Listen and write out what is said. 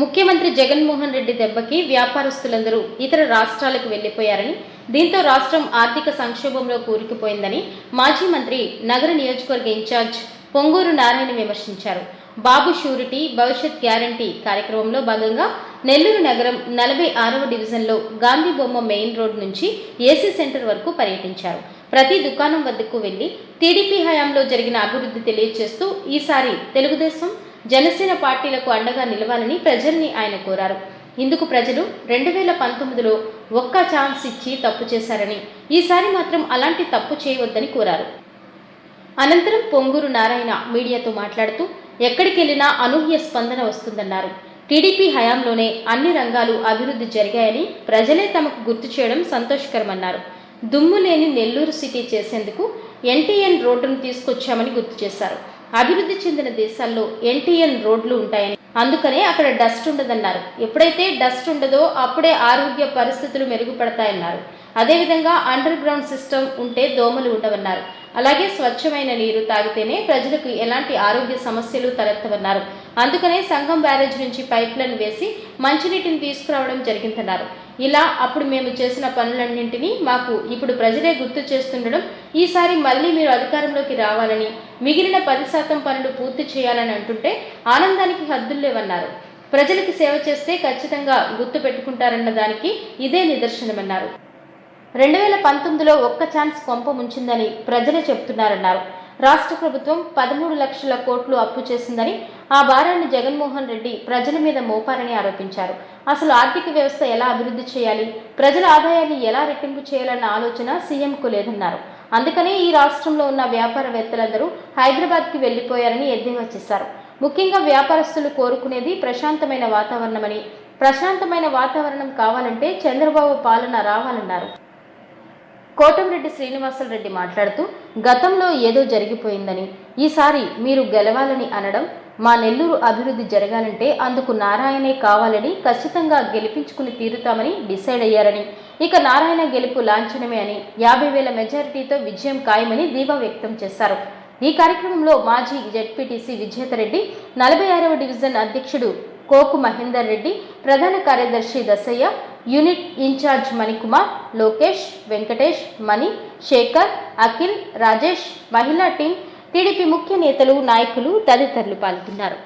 ముఖ్యమంత్రి జగన్మోహన్ రెడ్డి దెబ్బకి వ్యాపారస్తులందరూ ఇతర రాష్ట్రాలకు వెళ్ళిపోయారని దీంతో రాష్ట్రం ఆర్థిక సంక్షోభంలో కూరుకుపోయిందని మాజీ మంత్రి నగర నియోజకవర్గ ఇన్ఛార్జ్ పొంగూరు నారాయణ విమర్శించారు. బాబు షూరిటీ భవిష్యత్ గ్యారంటీ కార్యక్రమంలో భాగంగా నెల్లూరు నగరం నలభై ఆరవ డివిజన్లో గాంధీ బొమ్మ మెయిన్ రోడ్ నుంచి ఏసీ సెంటర్ వరకు పర్యటించారు. ప్రతి దుకాణం వద్దకు వెళ్ళి టీడీపీ హయాంలో జరిగిన అభివృద్ధి తెలియజేస్తూ ఈసారి తెలుగుదేశం జనసేన పార్టీలకు అండగా నిలవాలని ప్రజల్ని ఆయన కోరారు. ఇందుకు ప్రజలు రెండు వేల పంతొమ్మిదిలో ఒక్క ఛాన్స్ ఇచ్చి తప్పు చేశారని ఈసారి మాత్రం అలాంటి తప్పు చేయవద్దని కోరారు. అనంతరం పొంగూరు నారాయణ మీడియాతో మాట్లాడుతూ ఎక్కడికెళ్ళినా అనూహ్య స్పందన వస్తుందన్నారు. టీడీపీ హయాంలోనే అన్ని రంగాలు అభివృద్ధి జరిగాయని ప్రజలే తమకు గుర్తు చేయడం సంతోషకరమన్నారు. దుమ్ము లేని నెల్లూరు సిటీ చేసేందుకు ఎన్టీఎన్ రోడ్డును తీసుకొచ్చామని గుర్తు చేశారు. అభివృద్ధి చెందిన దేశాల్లో ఎన్టీఎన్ రోడ్లు ఉంటాయని. అందుకనే అక్కడ డస్ట్ ఉండదన్నారు. ఎప్పుడైతే డస్ట్ ఉండదో అప్పుడే ఆరోగ్య పరిస్థితులు మెరుగుపడతాయన్నారు. అదేవిధంగా అండర్ గ్రౌండ్ సిస్టమ్ ఉంటే దోమలు ఉండవన్నారు. అలాగే స్వచ్ఛమైన నీరు తాగితేనే ప్రజలకు ఎలాంటి ఆరోగ్య సమస్యలు తలెత్తవన్నారు. అందుకనే సంఘం బ్యారేజ్ నుంచి పైప్లను వేసి మంచినీటిని తీసుకురావడం జరిగిందన్నారు. ఇలా అప్పుడు మేము చేసిన పనులన్నింటినీ మాకు ఇప్పుడు ప్రజలే గుర్తు చేస్తుండడం ఈసారి మళ్ళీ మీరు అధికారంలోకి రావాలని మిగిలిన పది శాతం పనులు పూర్తి చేయాలని అంటుంటే ఆనందానికి హద్దుల్లేవన్నారు ప్రజలకు సేవ చేస్తే ఖచ్చితంగా గుర్తు పెట్టుకుంటారన్న దానికి ఇదే నిదర్శనమన్నారు. రెండు వేల పంతొమ్మిదిలో ఒక్క ఛాన్స్ కొంప ముంచిందని ప్రజలే చెప్తున్నారన్నారు. రాష్ట్ర ప్రభుత్వం పదమూడు లక్షల కోట్లు అప్పు చేసిందని ఆ భారాన్ని జగన్మోహన్ రెడ్డి ప్రజల మీద మోపారని ఆరోపించారు. అసలు ఆర్థిక వ్యవస్థ ఎలా అభివృద్ధి చేయాలి? ప్రజల ఆదాయాన్ని ఎలా రెట్టింపు చేయాలన్న ఆలోచన సీఎంకు లేదన్నారు. అందుకనే ఈ రాష్ట్రంలో ఉన్న వ్యాపారవేత్తలందరూ హైదరాబాద్కి వెళ్ళిపోయారని ఎద్దేవా చేశారు. ముఖ్యంగా వ్యాపారస్తులు కోరుకునేది ప్రశాంతమైన వాతావరణమని ప్రశాంతమైన వాతావరణం కావాలంటే చంద్రబాబు పాలన రావాలన్నారు. కోటంరెడ్డి శ్రీనివాసరెడ్డి మాట్లాడుతూ గతంలో ఏదో జరిగిపోయిందని. ఈసారి మీరు గెలవాలని అనడం మా నెల్లూరు అభివృద్ధి జరగాలంటే అందుకు నారాయణే కావాలని ఖచ్చితంగా గెలిపించుకుని తీరుతామని డిసైడ్ అయ్యారని. ఇక నారాయణ గెలుపు లాంఛనమే అని యాభై వేల మెజారిటీతో విజయం ఖాయమని ధీమా వ్యక్తం చేశారు. ఈ కార్యక్రమంలో మాజీ జెడ్పీటీసీ విజేతరెడ్డి నలభై ఆరవ డివిజన్ అధ్యక్షుడు కోకు మహేందర్ రెడ్డి ప్రధాన కార్యదర్శి Dasaiah unit in charge Manikumar Lokesh Venkatesh Mani Shekar Akhil Rajesh మహిళా టీం టీడీపీ ముఖ్య నేతలు నాయకులు తదితరులు పాల్గొన్నారు.